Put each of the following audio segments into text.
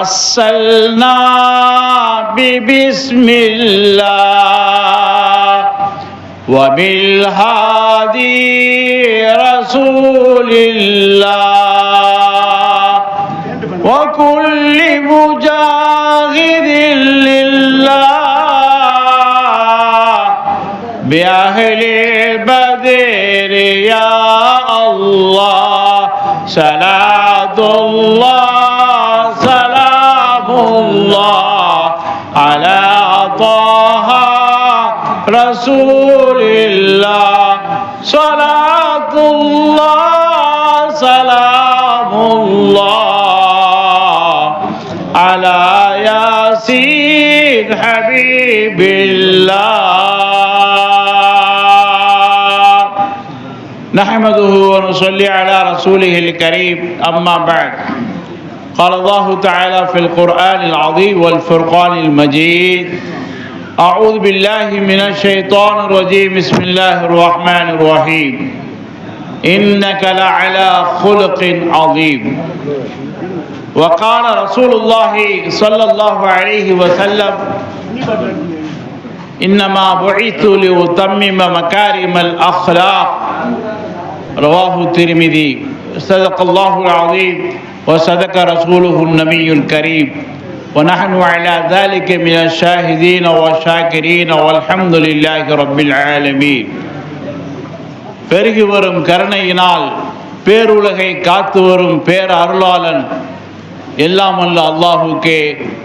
توسلنا ببسم الله وبالهادي رسول الله. رسول الله. صلاة الله سلام الله على ياسين حبيب الله. نحمده ونصلي على رسوله الكريم. أما بعد قال الله تعالى في القرآن العظيم والفرقان المجيد أعوذ بالله من الشيطان الرجيم. بسم الله الرحمن الرحيم. إنك لعلى خلق عظيم. وقال رسول الله صلى الله عليه وسلم إنما بعثت لأتمم مكارم الأخلاق. رواه الترمذي. صدق الله العظيم. وصدق رسوله النبي الكريم. ونحن على ذلك من الشاهدين والشاكرين والحمد لله رب العالمين பெருகி வரும் கருணையினால் பேருலகை காத்து வரும் பேர் அருளாளன் எல்லாம் அல்ல அல்லாஹுக்கே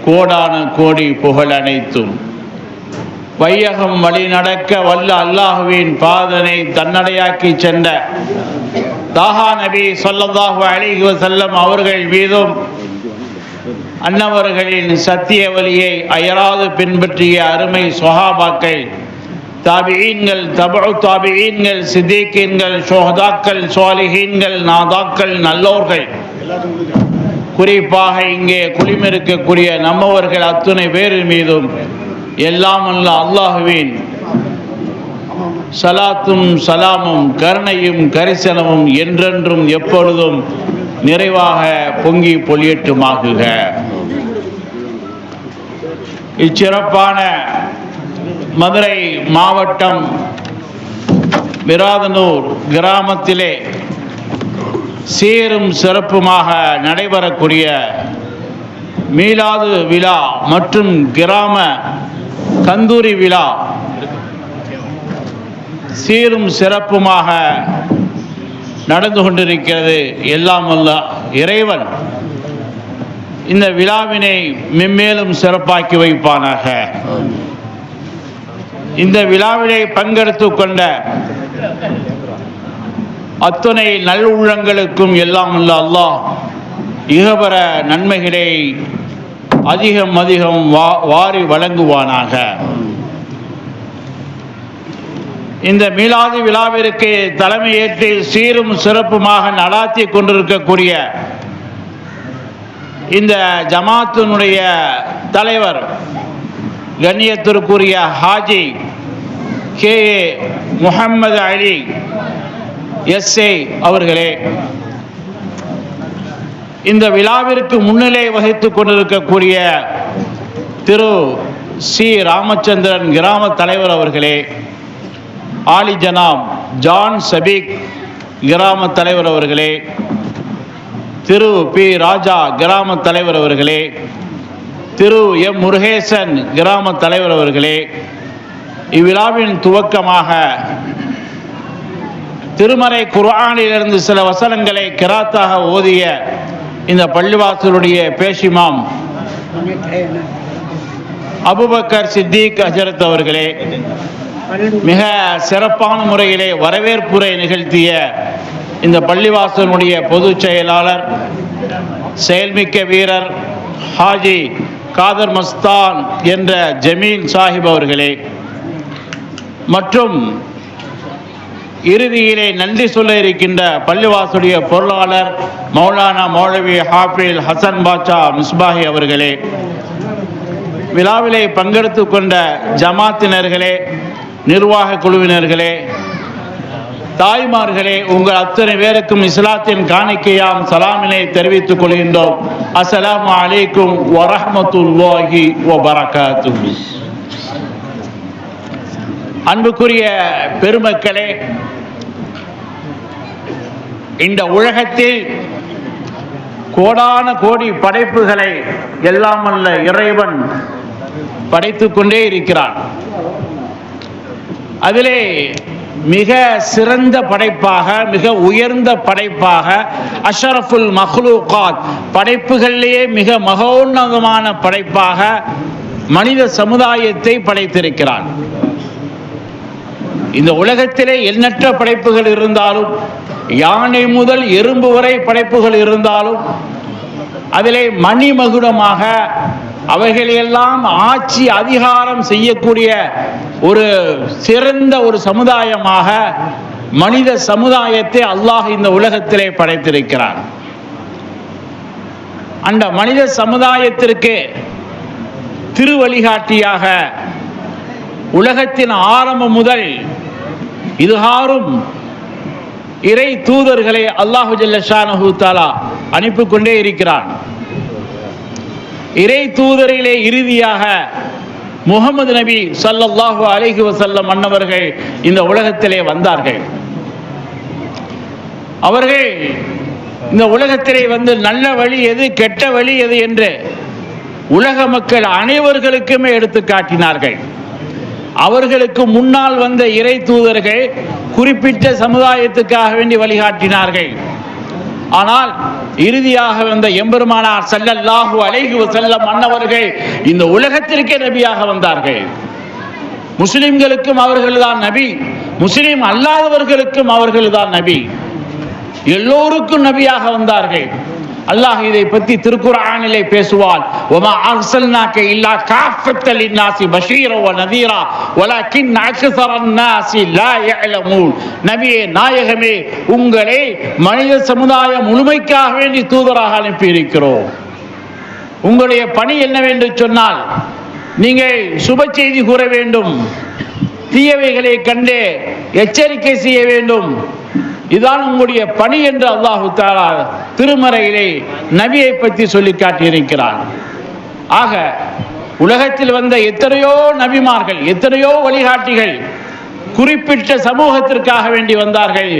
கோடான கோடி புகழ் அனைத்தும் வையகம் வழி நடக்க வல்ல அல்லாஹுவின் பாதனை தன்னடையாக்கி சென்ற தாஹா நபி சொல்லல்லாஹு அலைஹி வஸல்லம் அவர்கள் மீதும் அன்னவர்களின் சத்திய வழியை அயராது பின்பற்றிய அருமை சொஹாபாக்கள் தாபியீன்கள் தபு தாபியீன்கள் சித்திகீன்கள் ஷோஹதாக்கள் சுவாலிகீன்கள் நாதாக்கள் நல்லோர்கள். குறிப்பாக இங்கே குளிமிருக்கக்கூடிய நம்மவர்கள் அத்துணை பேர் மீதும் எல்லாம் அல்ல அல்லாஹுவின் சலாத்தும் சலாமும் கருணையும் கரிசனமும் என்றென்றும் எப்பொழுதும் நிறைவாக பொங்கி பொலியட்டுமாகுக இச்சிறப்பான மதுரை மாவட்டம் விராதனூர் கிராமத்திலே சீரும் சிறப்புமாக நடைபெறக்கூடிய மீலாது விழா மற்றும் கிராம கந்தூரி விழா சீரும் சிறப்புமாக நடந்து கொண்டிருக்கிறது. எல்லாம் அல்ல இறைவன். இந்த விழாவினை மென்மேலும் சிறப்பாக்கி வைப்பானாக. இந்த விழாவிலே பங்கெடுத்து கொண்ட அத்துணை நல்லுள்ளங்களுக்கும் எல்லாம் உள்ள அல்லாஹ் இகபர நன்மைகளை அதிகம் அதிகம் வா வாரி வழங்குவானாக. இந்த மீளாதி விழாவிற்கு தலைமையேற்று சீரும் சிறப்புமாக நடாத்தி கொண்டிருக்கக்கூடிய இந்த ஜமாத்தினுடைய தலைவர் கண்ணியத்திற்குரிய Haji K. A. Muhammad Ali SA அவர்களே இந்த விழாவிற்கு முன்னிலை வகித்துக் கொண்டிருக்கக்கூடிய திரு சி. ராமச்சந்திரன் கிராம தலைவர் அவர்களே ஆலி ஜனாம் ஜான் சபீக் கிராம தலைவர் அவர்களே திரு பி. ராஜா கிராம தலைவர் அவர்களே திரு எம். முருகேசன் கிராம தலைவர் அவர்களே இவ்விழாவின் துவக்கமாக திருமறை குர்ஆனிலிருந்து சில வசனங்களை கிராத்தாக ஓதிய இந்த பள்ளிவாசலுடைய பேஷிமாம் அபுபக்கர் சித்திக் ஹஜரத் அவர்களே மிக சிறப்பான முறையிலே வரவேற்புரை நிகழ்த்திய இந்த பள்ளிவாசனுடைய பொதுச் செயலாளர் செயல்மிக்க வீரர் ஹாஜி காதர் மஸ்தான் என்ற ஜமீல் சாஹிப் அவர்களே மற்றும் இறுதியிலே நன்றி சொல்ல இருக்கின்ற பள்ளிவாசுடைய பொருளாளர் மௌலானா மௌலவி ஹாஃபில் ஹசன் பாட்சா மிஸ்பாஹி அவர்களே விழாவிலே பங்கெடுத்து கொண்ட ஜமாத்தினர்களே நிர்வாக குழுவினர்களே தாய்மார்களே உங்கள் அத்தனை பேருக்கும் இஸ்லாத்தின் காணிக்கையாம் சலாமினை தெரிவித்துக் கொள்கின்றோம். அஸ்லாம் அலைக்கும் வரஹமத்துல்லாஹி வபரகாத்து அன்புக்குரிய பெருமக்களே இந்த உலகத்தில் கோடான கோடி படைப்புகளை எல்லாம் அல்ல இறைவன் படைத்துக் கொண்டே இருக்கிறான். அதிலே மிக சிறந்த படைப்பாக மிக உயர்ந்த படைப்பாக அஷரஃபுல் மஹ்லூகாத் படைப்புகளிலேயே மிக மகோன்னதமான படைப்பாக மனித சமுதாயத்தை படைத்திருக்கிறான் இந்த உலகத்திலே எண்ணற்ற படைப்புகள் இருந்தாலும் யானை முதல் எறும்பு வரை படைப்புகள் இருந்தாலும் அதிலே மணிமகுடமாக அவைகளையெல்லாம் ஆட்சி அதிகாரம் செய்யக்கூடிய ஒரு சிறந்த ஒரு சமுதாயமாக மனித சமுதாயத்தை அல்லாஹ் இந்த உலகத்திலே படைத்திருக்கிறான் அந்த மனித சமுதாயத்திற்கு திருவழிகாட்டியாக உலகத்தின் ஆரம்பம் முதல் இதுகாரும் இறை தூதர்களை அல்லாஹு ஜல்லஷானஹு தாலா அனுப்பி கொண்டே இருக்கிறான். இறை தூதரிலே இறுதியாக முகமது நபி ஸல்லல்லாஹு அலைஹி வசல்லம் அன்னவர்கள் இந்த உலகத்திலே வந்தார்கள். அவர்கள் இந்த உலகத்திலே வந்து நல்ல வழி எது கெட்ட வழி எது என்று உலக மக்கள் அனைவர்களுக்குமே எடுத்து காட்டினார்கள். அவர்களுக்கு முன்னால் வந்த இறை தூதர்கள் குறிப்பிட்ட சமுதாயத்துக்காக வேண்டி வழிகாட்டினார்கள். ஆனால் இறுதியாக வந்த எம்பெருமானார் செல்லல்லாஹு அலைகு செல்ல அன்னவர்கள் இந்த உலகத்திற்கே நபியாக வந்தார்கள். முஸ்லிம்களுக்கும் அவர்கள்தான் நபி. முஸ்லிம் அல்லாதவர்களுக்கும் அவர்கள்தான் நபி. எல்லோருக்கும் நபியாக வந்தார்கள். அல்லாஹ் இதை பற்றி திருக்குறானிலே பேசுவான். வமா அர்சல்னாக இல்லா காஃபத்தல் லின்னாசி பஷீரா நதீரா. வலக்கின் அக்ஸரன் நாசி லா யஅலமூன். நபியே நாயகமே உங்களை மனித சமுதாயம் முழுமைக்காக வேண்டி தூதராக அனுப்பி இருக்கிறோம் உங்களுடைய பணி என்னவென்று சொன்னால் நீங்கள் சுப செய்தி கூற வேண்டும். தீயவைகளை கண்டு எச்சரிக்கை செய்ய வேண்டும். இதுதான் உங்களுடைய பணி என்று அல்லாஹு தாலா திருமறையிலே நபியை பற்றி சொல்லி காட்டியிருக்கிறார் ஆக உலகத்தில் வந்த எத்தனையோ நபிமார்கள் எத்தனையோ வழிகாட்டிகள் குறிப்பிட்ட சமூகத்திற்காக வேண்டி வந்தார்கள்.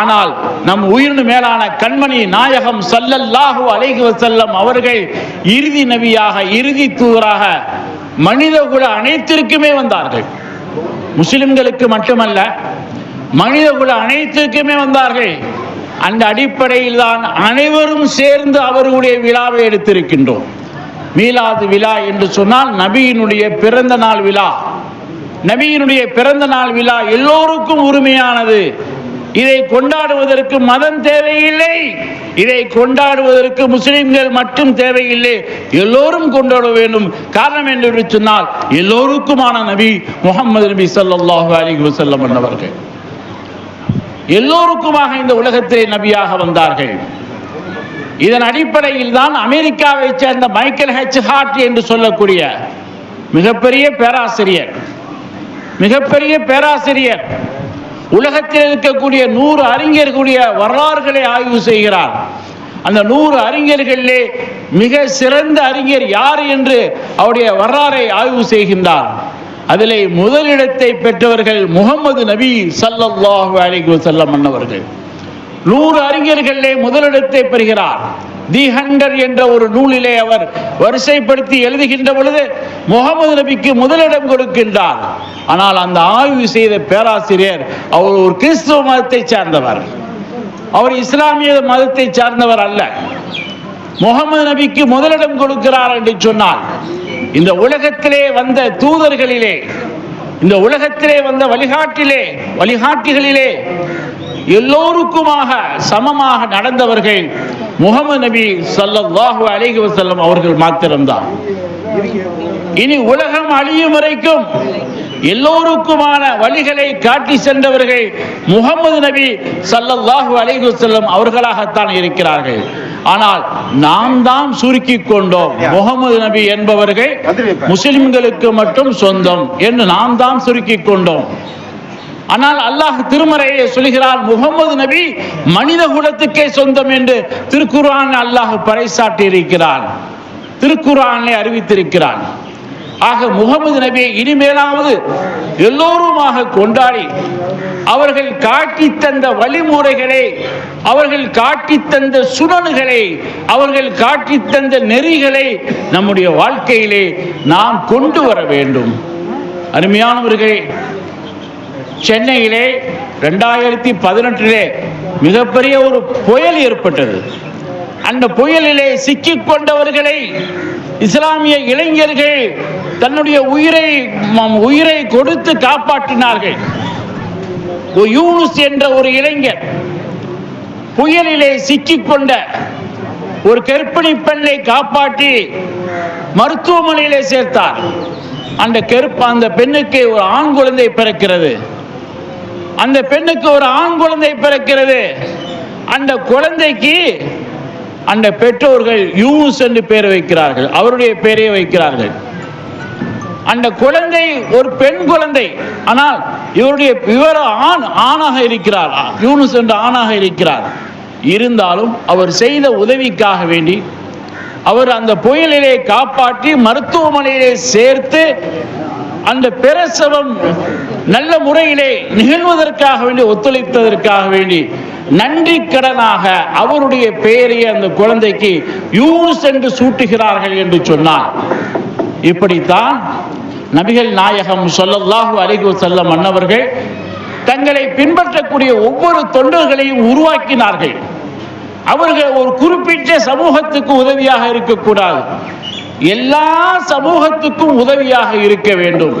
ஆனால் நம் உயிரினு மேலான கண்மணி நாயகம் சல்லல்லாஹு அலைஹி செல்லம் அவர்கள் இறுதி நபியாக இறுதி தூவராக மனித குல அனைத்திற்குமே வந்தார்கள். முஸ்லிம்களுக்கு மட்டுமல்ல மனித குல அனைத்துக்குமே வந்தார்கள். அந்த அடிப்படையில் தான் அனைவரும் சேர்ந்து அவர்களுடைய விழாவை எடுத்திருக்கின்றோம். மீலாது விழா என்று சொன்னால் நபியினுடைய பிறந்த நாள் விழா. நபியினுடைய பிறந்த நாள் விழா எல்லோருக்கும் உரிமையானது. இதை கொண்டாடுவதற்கு மதம் தேவையில்லை. இதை கொண்டாடுவதற்கு முஸ்லிம்கள் மட்டும் தேவையில்லை. எல்லோரும் கொண்டாட வேண்டும். காரணம் என்று சொன்னால் எல்லோருக்குமான நபி முகமது நபி சல்லாஹு அலி வசல்லம் என்னவர்கள் எல்லோருக்குமாக இந்த உலகத்தை நபியாக வந்தார்கள். இதன் அடிப்படையில் தான் அமெரிக்காவை சேர்ந்த மைக்கேல் ஹெச் ஹார்ட் என்று சொல்லக்கூடிய மிகப்பெரிய பேராசிரியர். மிகப்பெரிய பேராசிரியர். உலகத்தில் இருக்கக்கூடிய நூறு அறிஞர்களுடைய வரலாறுகளை ஆய்வு செய்கிறார். அந்த நூறு அறிஞர்களிலே மிக சிறந்த அறிஞர் யார் என்று அவருடைய வரலாறை ஆய்வு செய்கின்றார். அதிலே முதலிடத்தை பெற்றவர்கள் முகமது நபி ஸல்லல்லாஹு அலிகு செல்லம் அண்ணவர்கள் நூறு அறிஞர்களிலே முதலிடத்தை பெறுகிறார். தி ஹண்டர் என்ற ஒரு நூலிலே அவர் வரிசைப்படுத்தி எழுதுகின்ற பொழுது முகமது நபிக்கு முதலிடம் கொடுக்கின்றார். ஆனால் அந்த ஆய்வு செய்த பேராசிரியர் அவர் ஒரு கிறிஸ்துவ மதத்தை சார்ந்தவர். அவர் இஸ்லாமிய மதத்தை சார்ந்தவர் அல்ல. முகமது நபிக்கு முதலிடம் கொடுக்கிறார் என்று சொன்னால் இந்த உலகத்திலே வந்த தூதர்களிலே இந்த உலகத்திலே வந்த வழிகாட்டிலே வழிகாட்டிகளிலே எல்லோருக்குமாக சமமாக நடந்தவர்கள் முகமது நபி ஸல்லல்லாஹு அலைஹி வஸல்லம் அவர்கள் மாத்திரம்தான். இனி உலகம் அழியும் வரைக்கும் எல்லோருக்குமான வழிகளை காட்டி சென்றவர்கள் முகமது நபி ஸல்லல்லாஹு அலைஹி வஸல்லம் அவர்களாகத்தான் இருக்கிறார்கள். ஆனால் நாம் தான் சுருக்கிக் கொண்டோம். முகமது நபி என்பவர்கள் முஸ்லிம்களுக்கு மட்டும் சொந்தம் என்று நாம் தான் சுருக்கிக் கொண்டோம். ஆனால் அல்லாஹ் திருமறையை சொல்கிறார் முகமது நபி மனித குலத்துக்கே சொந்தம் என்று திருக்குர்ஆன் அல்லாஹ் பறைசாட்டி இருக்கிறான் திருக்குர்ஆனை அறிவித்திருக்கிறான். ஆக முகமது நபியை இனிமேலாவது எல்லோருமாக கொண்டாடி அவர்கள் காட்டி தந்த வழிமுறைகளை அவர்கள் காட்டி தந்த சுனனுகளை அவர்கள் காட்டி தந்த நெறிகளை நம்முடைய வாழ்க்கையிலே நாம் கொண்டு வர வேண்டும். அருமையானவர்களே சென்னையிலே ரெண்டாயிரத்தி பதினெட்டிலே மிகப்பெரிய ஒரு புயல் ஏற்பட்டது. அந்த புயலிலே சிக்கிக் கொண்டவர்களை இஸ்லாமிய இளைஞர்கள் தன்னுடைய உயிரை உயிரை கொடுத்து காப்பாற்றினார்கள். யூனுஸ் என்ற ஒரு இளைஞர் புயலிலே சிக்கிக்கொண்ட ஒரு கர்ப்பிணி பெண்ணை காப்பாற்றி மருத்துவமனையிலே சேர்த்தார். அந்த கருப்பு அந்த பெண்ணுக்கு ஒரு ஆண் குழந்தை பிறக்கிறது. அந்த பெண்ணுக்கு ஒரு ஆண் குழந்தை பிறக்கிறது. அந்த குழந்தைக்கு அந்த பெற்றோர்கள் யூஸ் என்று பெயர் வைக்கிறார்கள். அவருடைய பெயரை வைக்கிறார்கள். அந்த குழந்தை ஒரு பெண் குழந்தை. ஆனால் இவருடைய இவர் ஆண் ஆணாக இருக்கிறார். யூனுஸ் என்ற ஆணாக இருக்கிறார். இருந்தாலும் அவர் செய்த உதவிக்காக வேண்டி அவர் அந்த புயலிலே காப்பாற்றி மருத்துவமனையிலே சேர்த்து அந்த பிரசவம் நல்ல முறையிலே நிகழ்வதற்காக வேண்டி ஒத்துழைத்ததற்காக வேண்டி நன்றி கடனாக அவருடைய பெயரை அந்த குழந்தைக்கு யூஸ் என்று சூட்டுகிறார்கள் என்று சொன்னார். இப்படித்தான் நபிகள் நாயகம் சொல்லல்லாஹு அலிகு செல்ல அன்னவர்கள் தங்களை பின்பற்றக்கூடிய ஒவ்வொரு தொண்டர்களையும் உருவாக்கினார்கள். அவர்கள் ஒரு குறிப்பிட்ட சமூகத்துக்கு உதவியாக இருக்கக்கூடாது. எல்லா சமூகத்துக்கும் உதவியாக இருக்க வேண்டும்.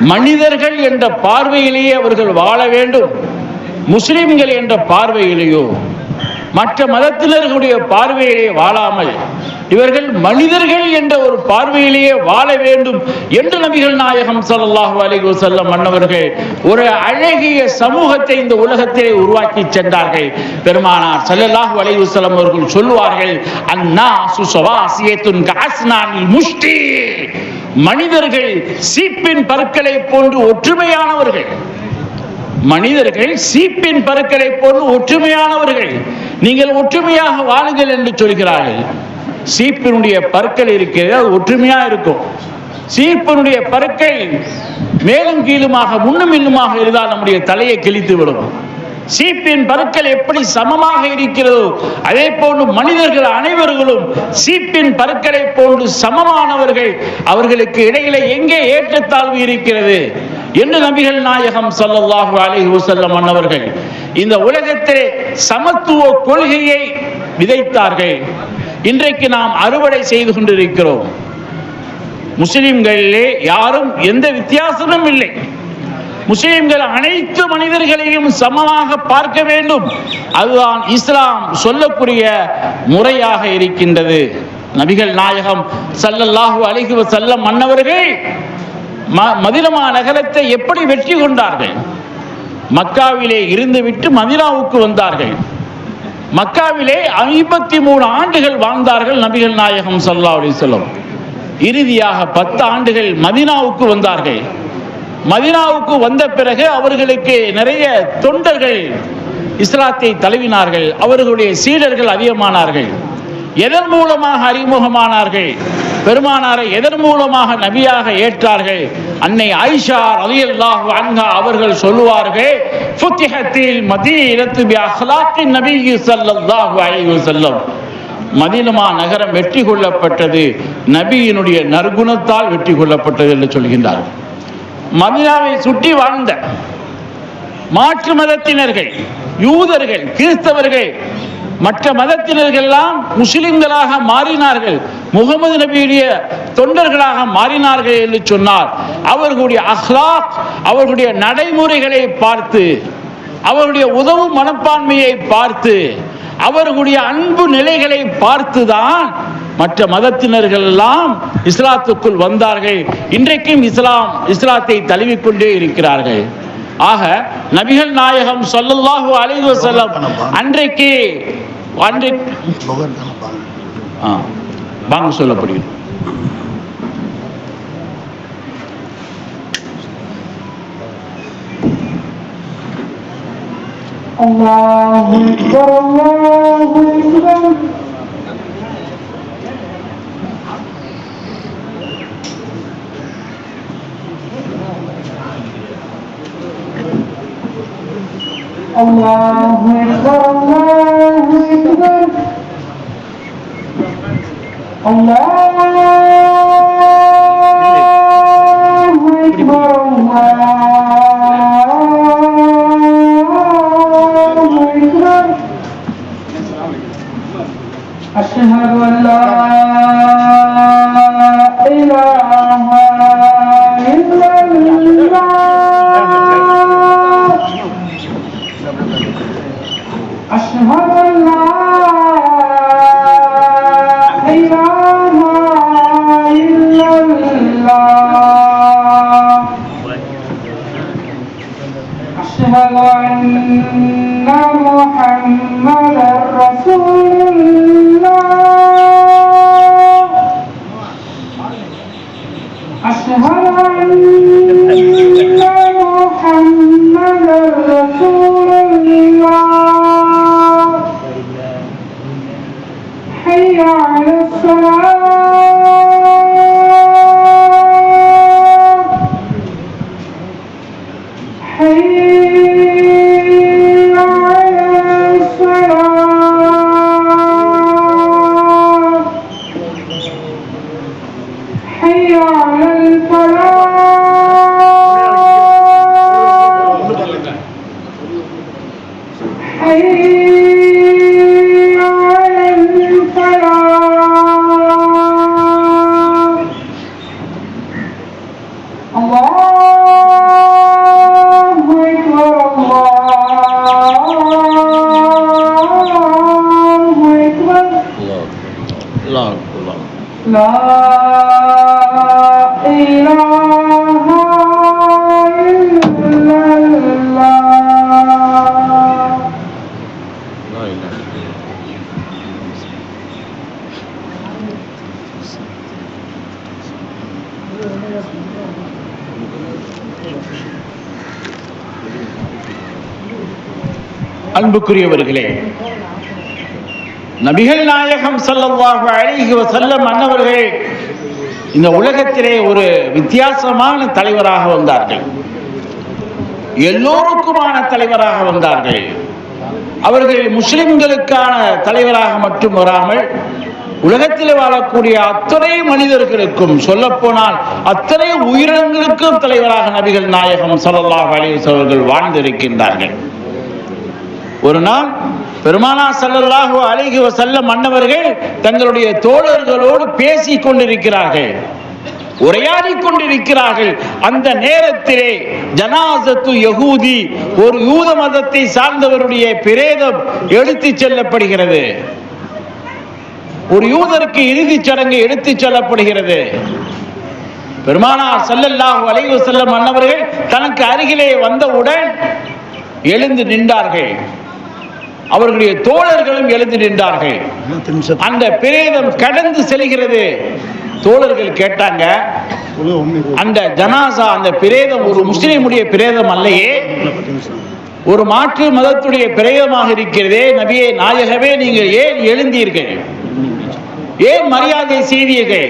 மனிதர்கள் என்ற பார்வையிலேயே அவர்கள் வாழ வேண்டும். முஸ்லிம்கள் என்ற பார்வையிலேயோ மற்ற மதத்தினர்களுடைய பார்வையிலே வாழாமல் இவர்கள் மனிதர்கள் என்ற ஒரு பார்வையிலேயே வாழ வேண்டும் என்று நபிகள் நாயகம் ஸல்லல்லாஹு அலிகு செல்லம் மன்னவர்கள் ஒரு அழகிய சமூகத்தை இந்த உலகத்திலே உருவாக்கி சென்றார்கள். பெருமானார் ஸல்லல்லாஹு அலிகு செல்லம் அவர்கள் சொல்லுவார்கள் அன்னாசு ஸவாசியத்துன் கஅஸ்னானில் முஷ்டி. மனிதர்கள் சீப்பின் பற்களை போன்று ஒற்றுமையானவர்கள். மனிதர்கள் சீப்பின் பருக்களை போன்று ஒற்றுமையானவர்கள். நீங்கள் ஒற்றுமையாக வாழுங்கள் என்று சொல்கிறார்கள். சீப்பினுடைய பற்கள் இருக்கிறது அது ஒற்றுமையா இருக்கும். சீப்பினுடைய பற்கள் மேலும் கீழுமாக முன்னும் இன்னுமாக இருந்தால் நம்முடைய தலையை கிழித்து விடும். சீப்பின் பற்கள் எப்படி சமமாக இருக்கிறதோ அதே போன்று மனிதர்கள் அனைவர்களும் சீப்பின் பற்களை போன்று சமமானவர்கள் அவர்களுக்கு இடையில எங்கே ஏற்றத்தாழ்வு இருக்கிறது என்று நபிகள் நாயகம் ஸல்லல்லாஹு அலைஹி வஸல்லம் அன்னவர்கள் இந்த உலகத்திலே சமத்துவ கொள்கையை விதைத்தார்கள். இன்றைக்கு நாம் அறுவடை செய்து கொண்டிருக்கிறோம். முஸ்லிம்களிலே யாரும் எந்த வித்தியாசமும் இல்லை. முஸ்லிம்கள் அனைத்து மனிதர்களையும் சமமாக பார்க்க வேண்டும். அதுதான் இஸ்லாம் சொல்லக்கூடிய முறையாக இருக்கின்றது. நபிகள் நாயகம் சல்லல்லாஹு அலைஹி வஸல்லம் மன்னவர்கள் ம- மதினமா நகரத்தை எப்படி வெற்றி கொண்டார்கள்? மக்காவிலே இருந்துவிட்டு மதினாவுக்கு வந்தார்கள். மக்காவிலே ஐம்பத்தி மூணு ஆண்டுகள் வாழ்ந்தார்கள் நபிகள் நாயகம் சல்லா அலைஹி வஸல்லம். இறுதியாக பத்து ஆண்டுகள் மதினாவுக்கு வந்தார்கள். மதினாவுக்கு வந்த பிறகு அவர்களுக்கு நிறைய தொண்டர்கள் இஸ்லாத்தை தழுவினார்கள். அவர்களுடைய சீடர்கள் அதிகமானார்கள். எதன் மூலமாக அறிமுகமானார்கள்? பெருமானாரை எதன் மூலமாக நபியாக ஏற்றார்கள்? அன்னை ஆயிஷா ரலியல்லாஹு அன்ஹா அவர்கள் சொல்லுவார்கள் புத்திகத்தில் மதீனத்து பி அஹ்லாக்கின் நபி ஸல்லல்லாஹு அலைஹி வஸல்லம். மதீனமா நகரம் வெற்றி கொள்ளப்பட்டது நபியினுடைய நற்குணத்தால் வெற்றி கொள்ளப்பட்டது என்று சொல்கின்றார் மதினாவை சுற்றி வாழ்ந்த மாற்று மதத்தினர்கள் யூதர்கள் கிறிஸ்தவர்கள் மற்ற மதத்தினர்கள் எல்லாம் முஸ்லிம்களாக மாறினார்கள். முகமது நபியுடைய தொண்டர்களாக மாறினார்கள் என்று சொன்னார். அவர்களுடைய அஹ்லாக் அவர்களுடைய நடைமுறைகளை பார்த்து அவருடைய உதவும் மனப்பான்மையை பார்த்து அவர்களுடைய அன்பு நிலைகளை பார்த்துதான் மற்ற மதத்தினர்கள் எல்லாம் இஸ்லாத்துக்குள் வந்தார்கள். இன்றைக்கும் இஸ்லாம் இஸ்லாத்தை தழுவிக்கொண்டே இருக்கிறார்கள். ஆக நபிகள் நாயகம் சொல்லல்லாஹு அலைவசல்லம் அன்றைக்கு அன்றைக்கு முகர் தானே பாருங்க ஆ வாங்க சொல்லப்படுகிறது الله أكبر الله أكبر الله أكبر الله أكبر الله أشهد أن Allah அன்புக்குரியவர்களே நபிகள் நாயகம் ஸல்லல்லாஹு அழகி வஸல்லம் அன்னவர்கள் இந்த உலகத்திலே ஒரு வித்தியாசமான தலைவராக வந்தார்கள். எல்லோருக்குமான தலைவராக வந்தார்கள். அவர்கள் முஸ்லிம்களுக்கான தலைவராக மட்டும் வராமல் உலகத்தில் வாழக்கூடிய அத்தனை மனிதர்களுக்கும் சொல்லப்போனால் அத்தனை உயிரினங்களுக்கும் தலைவராக நபிகள் நாயகம் ஸல்லல்லாஹு அலிஸ் அவர்கள் வாழ்ந்திருக்கின்றார்கள். ஒரு நாள் பெருமானா ஸல்லல்லாஹு அழகி செல்ல மன்னவர்கள் தங்களுடைய தோழர்களோடு பேசிக் கொண்டிருக்கிறார்கள் உரையாடி கொண்டிருக்கிறார்கள். அந்த நேரத்திலே ஜனாசத்து யகூதி ஒரு யூத மதத்தை சார்ந்தவருடைய பிரேதம் எடுத்துச் செல்லப்படுகிறது. ஒரு யூதருக்கு இறுதிச் சடங்கு எடுத்துச் செல்லப்படுகிறது. பெருமானார் ஸல்லல்லாஹு அலைஹி செல்ல மன்னவர்கள் தனக்கு அருகிலே வந்தவுடன் எழுந்து நின்றார்கள். அவர்களுடைய தோழர்களும் எழுந்து நின்றார்கள். அந்த பிரேதம் கடந்து செல்கிறது. தோழர்கள் கேட்டாங்க அந்த ஜனாசா அந்த பிரேதம் ஒரு முஸ்லிமுடைய பிரேதம் அல்லையே. ஒரு மாற்று மதத்துடைய பிரேதமாக இருக்கிறதே. நபியே நாயகமே நீங்கள் ஏன் எழுந்தீர்கள்? ஏன் மரியாதை செய்தீர்கள்?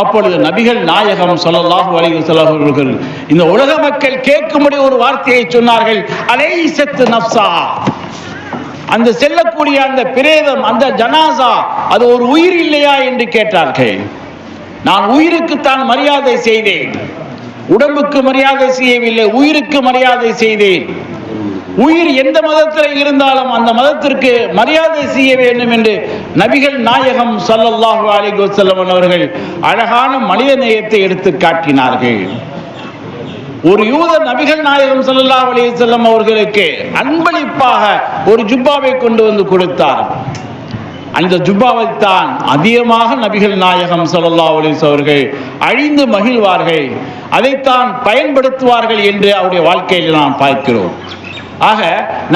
அப்பொழுது நபிகள் நாயகம் ஸல்லல்லாஹு அலைஹி வஸல்லம் அவர்கள் இந்த உலக மக்கள் கேட்கும்படி ஒரு வார்த்தையை சொன்னார்கள். அலைசத்து நப்சா அந்த செல்லக்கூடிய அந்த பிரேதம் அந்த ஜனாசா அது ஒரு உயிர் இல்லையா என்று கேட்டார்கள். நான் உயிருக்குத்தான் மரியாதை செய்தேன். உடம்புக்கு மரியாதை செய்யவில்லை உயிருக்கு மரியாதை செய்தேன். உயிர் எந்த மதத்தில் இருந்தாலும் அந்த மதத்திற்கு மரியாதை செய்ய வேண்டும் என்று நபிகள் நாயகம் ஸல்லல்லாஹு அலிகுசல்லம் அவர்கள் அழகான மனித நேயத்தை எடுத்து காட்டினார்கள். ஒரு யூத நபிகள் நாயகம் சல்லா அலி செல்லம் அவர்களுக்கு அன்பளிப்பாக ஒரு ஜுப்பாவை கொண்டு வந்து கொடுத்தார். அந்த ஜுப்பாவை தான் அதிகமாக நபிகள் நாயகம் சல்லா அலிஸ் அவர்கள் அழிந்து மகிழ்வார்கள். அதைத்தான் பயன்படுத்துவார்கள் என்று அவருடைய வாழ்க்கையில் நாம் பார்க்கிறோம். ஆக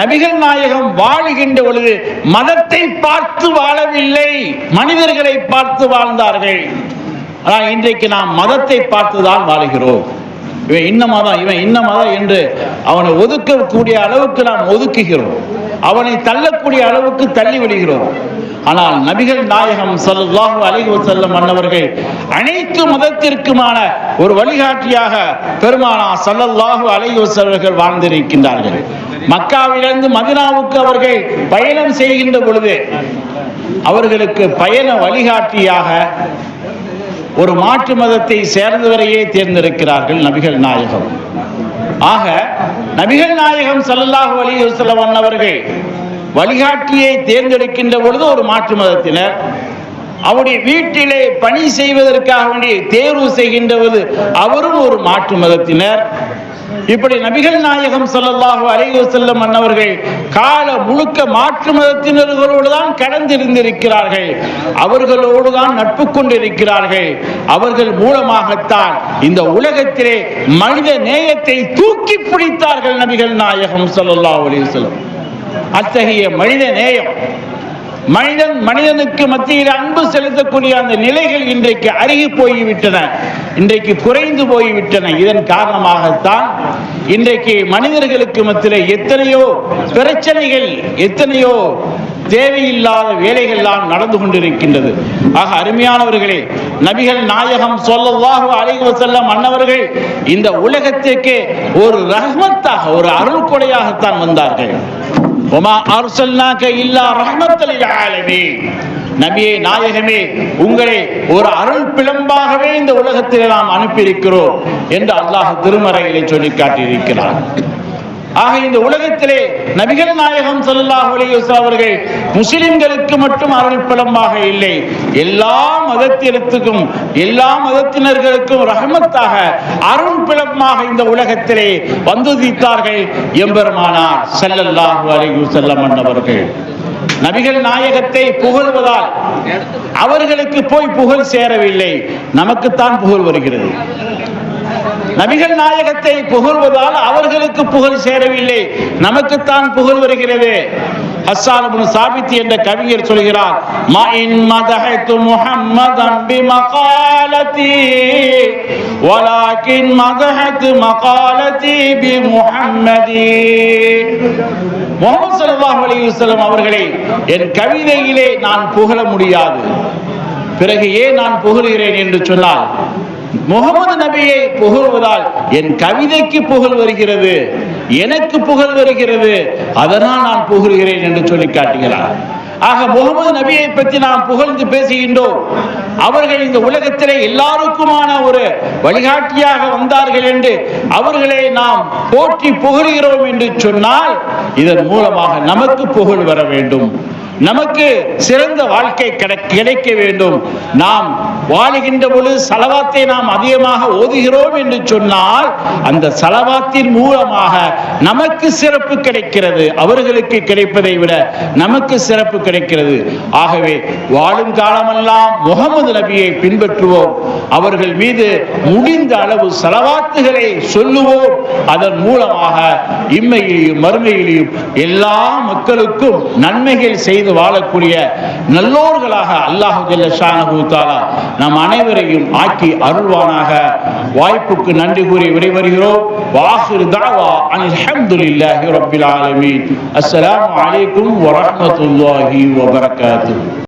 நபிகள் நாயகம் வாழுகின்ற பொழுது மதத்தை பார்த்து வாழவில்லை மனிதர்களை பார்த்து வாழ்ந்தார்கள். ஆனால் இன்றைக்கு நாம் மதத்தை பார்த்து தான் வாழுகிறோம். இவன் இன்னமாதான் இவன் இன்னமாதான் என்று அவனை ஒதுக்கக்கூடிய அளவுக்கு நாம் ஒதுக்குகிறோம். அவனை தள்ளக்கூடிய அளவுக்கு தள்ளி விடுகிறோம். ஆனால் நபிகள் நாயகம் ஸல்லல்லாஹு அலைஹி செல்லம் மன்னவர்கள் அனைத்து மதத்திற்குமான ஒரு வழிகாட்டியாக பெருமானா ஸல்லல்லாஹு அலைஹி செல்வர்கள் வாழ்ந்திருக்கின்றார்கள். மக்காவிலிருந்து மதினாவுக்கு அவர்கள் பயணம் செய்கின்ற பொழுது அவர்களுக்கு பயண வழிகாட்டியாக ஒரு மாற்று மதத்தை சேர்ந்தவரையே தேர்ந்தெடுக்கிறார்கள் நபிகள் நாயகம். ஆக நபிகள் நாயகம் ஸல்லல்லாஹு அலைஹி அவர்கள் வழிகாட்டியை தேர்ந்தெடுக்கின்ற பொழுது ஒரு மாற்று மதத்தினர் அவருடைய வீட்டிலே பணி செய்வதற்காக வேண்டிய தேர்வு செய்கின்றவர் அவரும் ஒரு மாற்று மதத்தினர். இப்படி நபிகள் நாயகம் ஸல்லல்லாஹு அலைவு செல்லும் மன்னவர்கள் கால முழுக்க மாற்று மதத்தினர்களோடு தான் கடந்திருந்திருக்கிறார்கள். அவர்களோடு தான் நட்பு கொண்டிருக்கிறார்கள். அவர்கள் மூலமாகத்தான் இந்த உலகத்திலே மனித நேயத்தை தூக்கி பிடித்தார்கள் நபிகள் நாயகம் ஸல்லல்லாஹு அலைவு செல்லும் அத்தகைய மனித நேயம் மனிதன் மனிதனுக்கு மத்தியில் அன்பு செலுத்தக்கூடிய அந்த நிலைகள் இன்றைக்கு அருகி போய்விட்டன. இன்றைக்கு குறைந்து போய்விட்டன. இதன் காரணமாகத்தான் இன்றைக்கு மனிதர்களுக்கு மத்தியில் எத்தனையோ பிரச்சனைகள் எத்தனையோ தேவையில்லாத வேலைகள்லாம் நடந்து கொண்டிருக்கின்றது. ஆக அருமையானவர்களே நபிகள் நாயகம் சொல்லவாக அலைஹி செல்ல மன்னவர்கள் இந்த உலகத்திற்கு ஒரு ரஹ்மத்தாக ஒரு அருள் கொடையாகத்தான் வந்தார்கள். ஒமா அர்சல்னாக இல்லா ரஹ்மத்தல் லில் நபியே நாயகமே உங்களை ஒரு அருள் பிளம்பாகவே இந்த உலகத்தில் நாம் அனுப்பியிருக்கிறோம் என்று அல்லாஹ் திருமறையிலே சொல்லி காட்டியிருக்கிறார் ஆக இந்த உலகத்திலே நபிகள் நாயகம் ஸல்லல்லாஹு அலைஹி அவர்கள் முஸ்லிம்களுக்கு மட்டும் அருள் இல்லை. எல்லா மதத்தினத்துக்கும் எல்லா மதத்தினர்களுக்கும் ரஹமத்தாக அருள் இந்த உலகத்திலே வந்துதித்தார்கள் எம்பெருமானார் ஸல்லல்லாஹு அலைஹி செல்லம் அவர்கள் நபிகள் நாயகத்தை புகழ்வதால் அவர்களுக்கு போய் புகழ் சேரவில்லை. நமக்குத்தான் புகழ் வருகிறது. நபிகள் நாயகத்தை புகழ்வதால் அவர்களுக்கு புகழ் சேரவில்லை. நமக்குத்தான் புகழ் வருகிறது. ஹஸ்ஸான் இப்னு சாபித் என்ற கவிஞர் சொல்கிறார் மா இன் மதஹத்து முஹம்மதன் பிமகாலதி வலாக்கின் மதஹத்து மகாலதி பிமுஹம்மதி. முகமது ஸல்லல்லாஹு அலைஹி வஸல்லம் அவர்களை என் கவிதையிலே நான் புகழ முடியாது. பிறகு ஏன் நான் புகழ்கிறேன்? என்று சொன்னால் முகமது நபியை புகழ்வதால் என் கவிதைக்கு புகழ் வருகிறது எனக்கு புகழ் வருகிறது அதனால் நான் புகழ்கிறேன் என்று சொல்லி காட்டுகிறார். ஆக முகமது நபியை பற்றி நாம் புகழ்ந்து பேசுகின்றோம். அவர்கள் இந்த உலகத்திலே எல்லாருக்குமான ஒரு வழிகாட்டியாக வந்தார்கள் என்று அவர்களை நாம் போற்றி புகழ்கிறோம் என்று சொன்னால் இதன் மூலமாக நமக்கு புகழ் வர வேண்டும். நமக்கு சிறந்த வாழ்க்கை கிடைக்க வேண்டும். நாம் வாழுகின்ற பொழுது சலவாத்தை நாம் அதிகமாக ஓதுகிறோம் என்று சொன்னால் அந்த சலவாத்தின் மூலமாக நமக்கு சிறப்பு கிடைக்கிறது. அவர்களுக்கு கிடைப்பதை விட நமக்கு சிறப்பு கிடைக்கிறது. ஆகவே வாழும் காலமெல்லாம் முகமது நபியை பின்பற்றுவோம். அவர்கள் மீது முடிந்த அளவு சலவாத்துகளை சொல்லுவோம். அதன் மூலமாக இம்மையிலையும் மறுமையிலையும் எல்லா மக்களுக்கும் நன்மைகள் செய்து வாழக்கூடிய நல்லோர்களாக அல்லாஹு ஜல்ல நம் அனைவரையும் ஆக்கி அருள்வானாக. வாய்ப்புக்கு நன்றி கூறி விடைபெறுகிறோம். வாஹிர் தாவா அனில் ஹம்துலில்லாஹி ரப்பில் ஆலமீன். அஸ்லாம் வலைக்கும் வரமத்துல்லாஹி வபரகாத்து